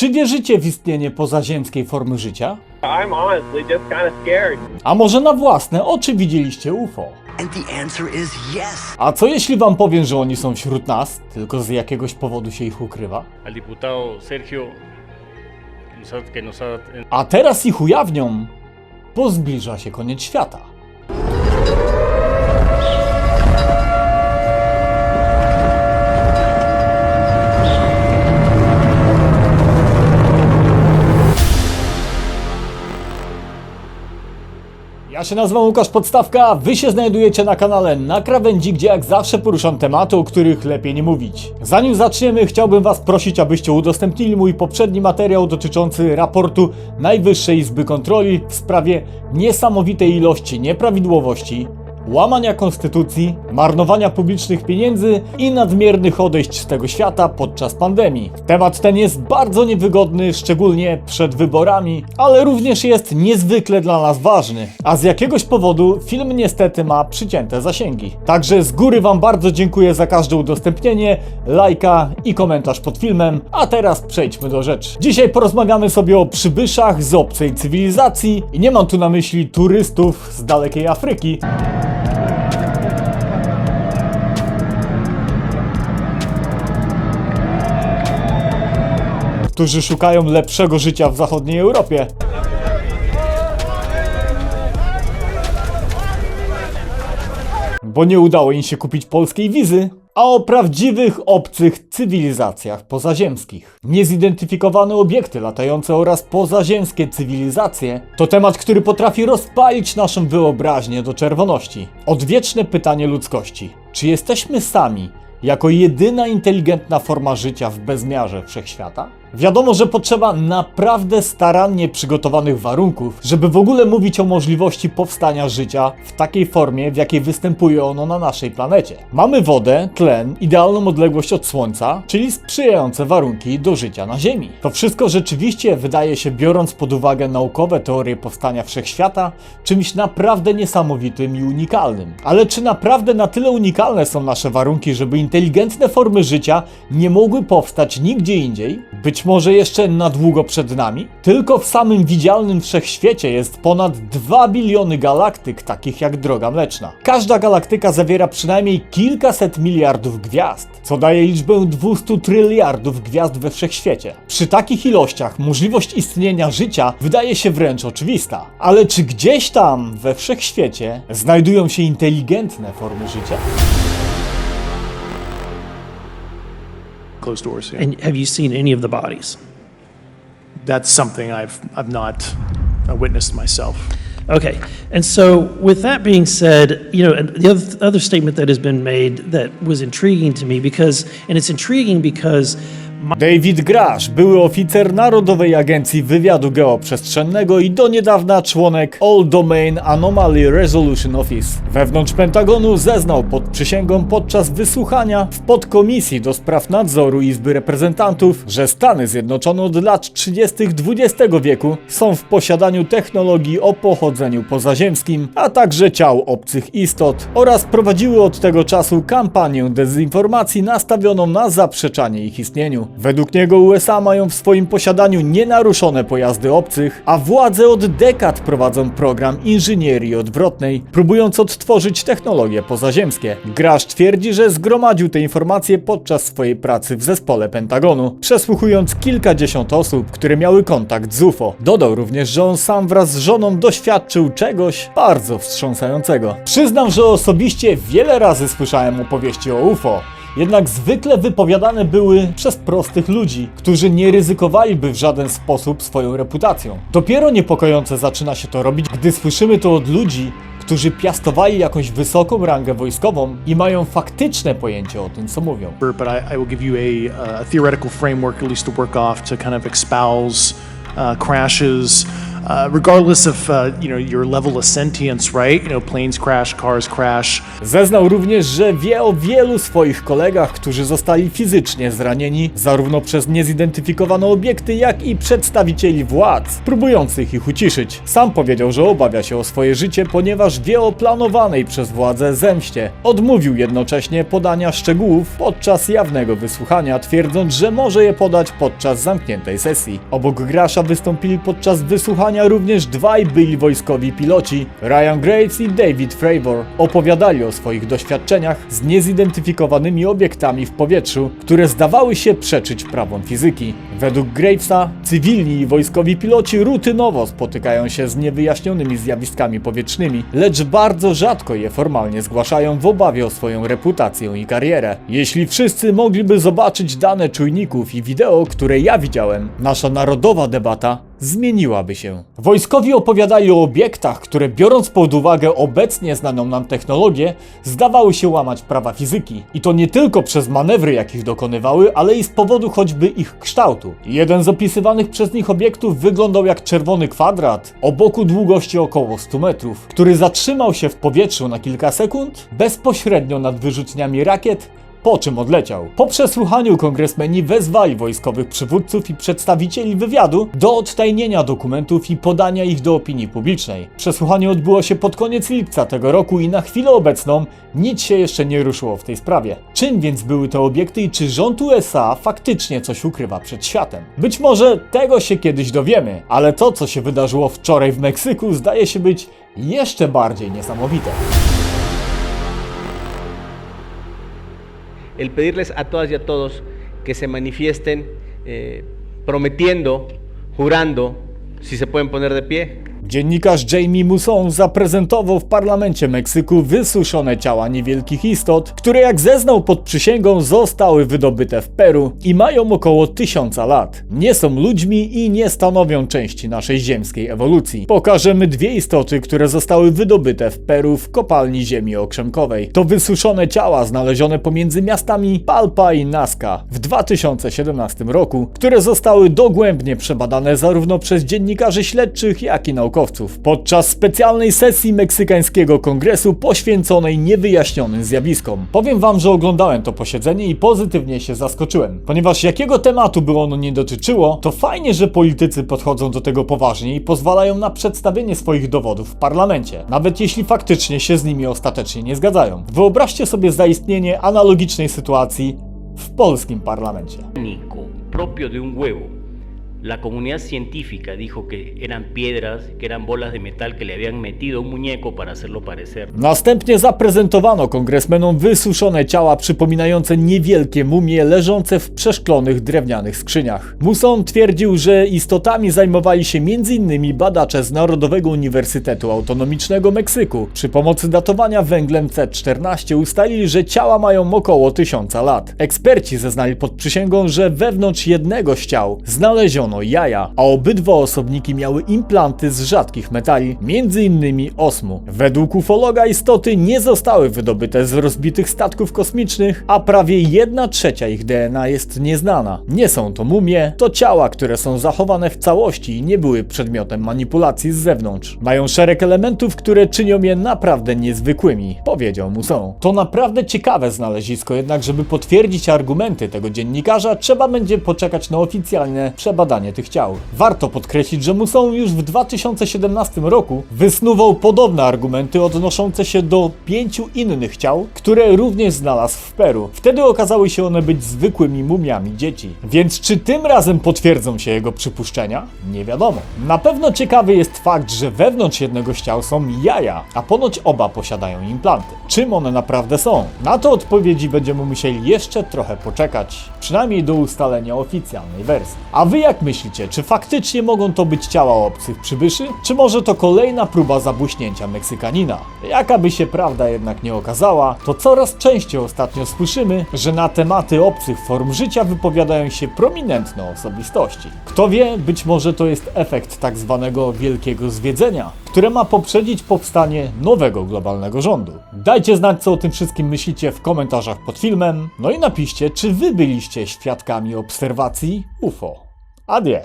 Czy wierzycie w istnienie pozaziemskiej formy życia? I'm honestly just kind of scared. A może na własne oczy widzieliście UFO? And the answer is yes. A co jeśli wam powiem, że oni są wśród nas, tylko z jakiegoś powodu się ich ukrywa? al diputado Sergio, que nos ha- que nos ha A teraz ich ujawnią, bo zbliża się koniec świata. Ja się nazywam Łukasz Podstawka, wy się znajdujecie na kanale Na Krawędzi, gdzie jak zawsze poruszam tematy, o których lepiej nie mówić. Zanim zaczniemy, chciałbym was prosić, abyście udostępnili mój poprzedni materiał dotyczący raportu Najwyższej Izby Kontroli w sprawie niesamowitej ilości nieprawidłowości, łamania konstytucji, marnowania publicznych pieniędzy i nadmiernych odejść z tego świata podczas pandemii. Temat ten jest bardzo niewygodny, szczególnie przed wyborami, ale również jest niezwykle dla nas ważny. A z jakiegoś powodu film niestety ma przycięte zasięgi. Także z góry Wam bardzo dziękuję za każde udostępnienie, lajka i komentarz pod filmem. A teraz przejdźmy do rzeczy. Dzisiaj porozmawiamy sobie o przybyszach z obcej cywilizacji i nie mam tu na myśli turystów z dalekiej Afryki. Którzy szukają lepszego życia w zachodniej Europie. Bo nie udało im się kupić polskiej wizy, a o prawdziwych obcych cywilizacjach pozaziemskich. Niezidentyfikowane obiekty latające oraz pozaziemskie cywilizacje to temat, który potrafi rozpalić naszą wyobraźnię do czerwoności. Odwieczne pytanie ludzkości: czy jesteśmy sami jako jedyna inteligentna forma życia w bezmiarze wszechświata? Wiadomo, że potrzeba naprawdę starannie przygotowanych warunków, żeby w ogóle mówić o możliwości powstania życia w takiej formie, w jakiej występuje ono na naszej planecie. Mamy wodę, tlen, idealną odległość od Słońca, czyli sprzyjające warunki do życia na Ziemi. To wszystko rzeczywiście wydaje się, biorąc pod uwagę naukowe teorie powstania wszechświata, czymś naprawdę niesamowitym i unikalnym. Ale czy naprawdę na tyle unikalne są nasze warunki, żeby inteligentne formy życia nie mogły powstać nigdzie indziej? Być może jeszcze na długo przed nami? Tylko w samym widzialnym wszechświecie jest ponad 2 biliony galaktyk, takich jak Droga Mleczna. Każda galaktyka zawiera przynajmniej kilkaset miliardów gwiazd, co daje liczbę 200 tryliardów gwiazd we wszechświecie. Przy takich ilościach możliwość istnienia życia wydaje się wręcz oczywista. Ale czy gdzieś tam we wszechświecie znajdują się inteligentne formy życia? Closed doors. Yeah. And have you seen any of the bodies? That's something I've I've not uh, witnessed myself. Okay. And so, with that being said, you know, and the other, other statement that has been made that was intriguing to me because, and it's intriguing because David Grash, były oficer Narodowej Agencji Wywiadu Geoprzestrzennego i do niedawna członek All Domain Anomaly Resolution Office. Wewnątrz Pentagonu zeznał pod przysięgą podczas wysłuchania w podkomisji do spraw nadzoru Izby Reprezentantów, że Stany Zjednoczone od lat 30. XX wieku są w posiadaniu technologii o pochodzeniu pozaziemskim, a także ciał obcych istot oraz prowadziły od tego czasu kampanię dezinformacji nastawioną na zaprzeczanie ich istnieniu. Według niego USA mają w swoim posiadaniu nienaruszone pojazdy obcych, a władze od dekad prowadzą program inżynierii odwrotnej, próbując odtworzyć technologie pozaziemskie. Grasz twierdzi, że zgromadził te informacje podczas swojej pracy w zespole Pentagonu, przesłuchując kilkadziesiąt osób, które miały kontakt z UFO. Dodał również, że on sam wraz z żoną doświadczył czegoś bardzo wstrząsającego. Przyznam, że osobiście wiele razy słyszałem opowieści o UFO. Jednak zwykle wypowiadane były przez prostych ludzi, którzy nie ryzykowaliby w żaden sposób swoją reputacją. Dopiero niepokojące zaczyna się to robić, gdy słyszymy to od ludzi, którzy piastowali jakąś wysoką rangę wojskową i mają faktyczne pojęcie o tym, co mówią. But I, I will give you a, a theoretical framework, at least to work off, to kind of uh, crashes uh, regardless of uh, you know your level of sentience, right? You know, planes crash, cars crash. Zeznał również, że wie o wielu swoich kolegach, którzy zostali fizycznie zranieni zarówno przez niezidentyfikowane obiekty, jak i przedstawicieli władz, próbujących ich uciszyć. Sam powiedział, że obawia się o swoje życie, ponieważ wie o planowanej przez władze zemście. Odmówił jednocześnie podania szczegółów podczas jawnego wysłuchania, twierdząc, że może je podać podczas zamkniętej sesji. Obok Grasza wystąpili podczas wysłuchania również dwaj byli wojskowi piloci, Ryan Graves i David Fravor. Opowiadali o swoich doświadczeniach z niezidentyfikowanymi obiektami w powietrzu, które zdawały się przeczyć prawom fizyki. Według Gravesa cywilni i wojskowi piloci rutynowo spotykają się z niewyjaśnionymi zjawiskami powietrznymi, lecz bardzo rzadko je formalnie zgłaszają w obawie o swoją reputację i karierę. Jeśli wszyscy mogliby zobaczyć dane czujników i wideo, które ja widziałem, nasza narodowa debata zmieniłaby się. Wojskowi opowiadali o obiektach, które biorąc pod uwagę obecnie znaną nam technologię, zdawały się łamać prawa fizyki. I to nie tylko przez manewry, jakich dokonywały, ale i z powodu choćby ich kształtu. Jeden z opisywanych przez nich obiektów wyglądał jak czerwony kwadrat o boku długości około 100 metrów, który zatrzymał się w powietrzu na kilka sekund bezpośrednio nad wyrzutniami rakiet po czym odleciał. Po przesłuchaniu kongresmeni wezwali wojskowych przywódców i przedstawicieli wywiadu do odtajnienia dokumentów i podania ich do opinii publicznej. Przesłuchanie odbyło się pod koniec lipca tego roku i na chwilę obecną nic się jeszcze nie ruszyło w tej sprawie. Czym więc były te obiekty i czy rząd USA faktycznie coś ukrywa przed światem? Być może tego się kiedyś dowiemy, ale to co się wydarzyło wczoraj w Meksyku zdaje się być jeszcze bardziej niesamowite. El pedirles a todas y a todos que se manifiesten eh, prometiendo, jurando, si se pueden poner de pie. Dziennikarz Jamie Musson zaprezentował w parlamencie Meksyku wysuszone ciała niewielkich istot, które jak zeznał pod przysięgą zostały wydobyte w Peru i mają około tysiąca lat. Nie są ludźmi i nie stanowią części naszej ziemskiej ewolucji. Pokażemy dwie istoty, które zostały wydobyte w Peru w kopalni ziemi okrzemkowej. To wysuszone ciała znalezione pomiędzy miastami Palpa i Nazca w 2017 roku, które zostały dogłębnie przebadane zarówno przez dziennikarzy śledczych, jak i naukowców. Podczas specjalnej sesji meksykańskiego kongresu poświęconej niewyjaśnionym zjawiskom. Powiem wam, że oglądałem to posiedzenie i pozytywnie się zaskoczyłem. Ponieważ jakiego tematu by ono nie dotyczyło, to fajnie, że politycy podchodzą do tego poważnie i pozwalają na przedstawienie swoich dowodów w parlamencie, nawet jeśli faktycznie się z nimi ostatecznie nie zgadzają. Wyobraźcie sobie zaistnienie analogicznej sytuacji w polskim parlamencie. mecánico propio de un huevo. La comunidad científica dijo que eran piedras, que eran bolas de metal que le habían metido un muñeco para hacerlo parecer. Następnie zaprezentowano kongresmenom wysuszone ciała przypominające niewielkie mumie leżące w przeszklonych drewnianych skrzyniach. Muson twierdził, że istotami zajmowali się m.in. badacze z Narodowego Uniwersytetu Autonomicznego Meksyku. Przy pomocy datowania węglem C14 ustalili, że ciała mają około tysiąca lat. Eksperci zeznali pod przysięgą, że wewnątrz jednego z ciał znaleziono jaja, a obydwa osobniki miały implanty z rzadkich metali, m.in. osmu. Według ufologa istoty nie zostały wydobyte z rozbitych statków kosmicznych, a prawie 1 trzecia ich DNA jest nieznana. Nie są to mumie, to ciała, które są zachowane w całości i nie były przedmiotem manipulacji z zewnątrz. Mają szereg elementów, które czynią je naprawdę niezwykłymi, powiedział Muson. To naprawdę ciekawe znalezisko, jednak żeby potwierdzić argumenty tego dziennikarza, trzeba będzie poczekać na oficjalne przebadanie tych ciał. Warto podkreślić, że Muson już w 2017 roku wysnuwał podobne argumenty odnoszące się do pięciu innych ciał, które również znalazł w Peru. Wtedy okazały się one być zwykłymi mumiami dzieci. Więc czy tym razem potwierdzą się jego przypuszczenia? Nie wiadomo. Na pewno ciekawy jest fakt, że wewnątrz jednego z ciał są jaja, a ponoć oba posiadają implanty. Czym one naprawdę są? Na to odpowiedzi będziemy musieli jeszcze trochę poczekać, przynajmniej do ustalenia oficjalnej wersji. A wy jak myślicie, czy faktycznie mogą to być ciała obcych przybyszy, czy może to kolejna próba zabłyśnięcia Meksykanina? Jaka by się prawda jednak nie okazała, to coraz częściej ostatnio słyszymy, że na tematy obcych form życia wypowiadają się prominentne osobistości. Kto wie, być może to jest efekt tak zwanego wielkiego zwiedzenia, które ma poprzedzić powstanie nowego globalnego rządu. Dajcie znać, co o tym wszystkim myślicie w komentarzach pod filmem, no i napiszcie, czy wy byliście świadkami obserwacji UFO. Adie!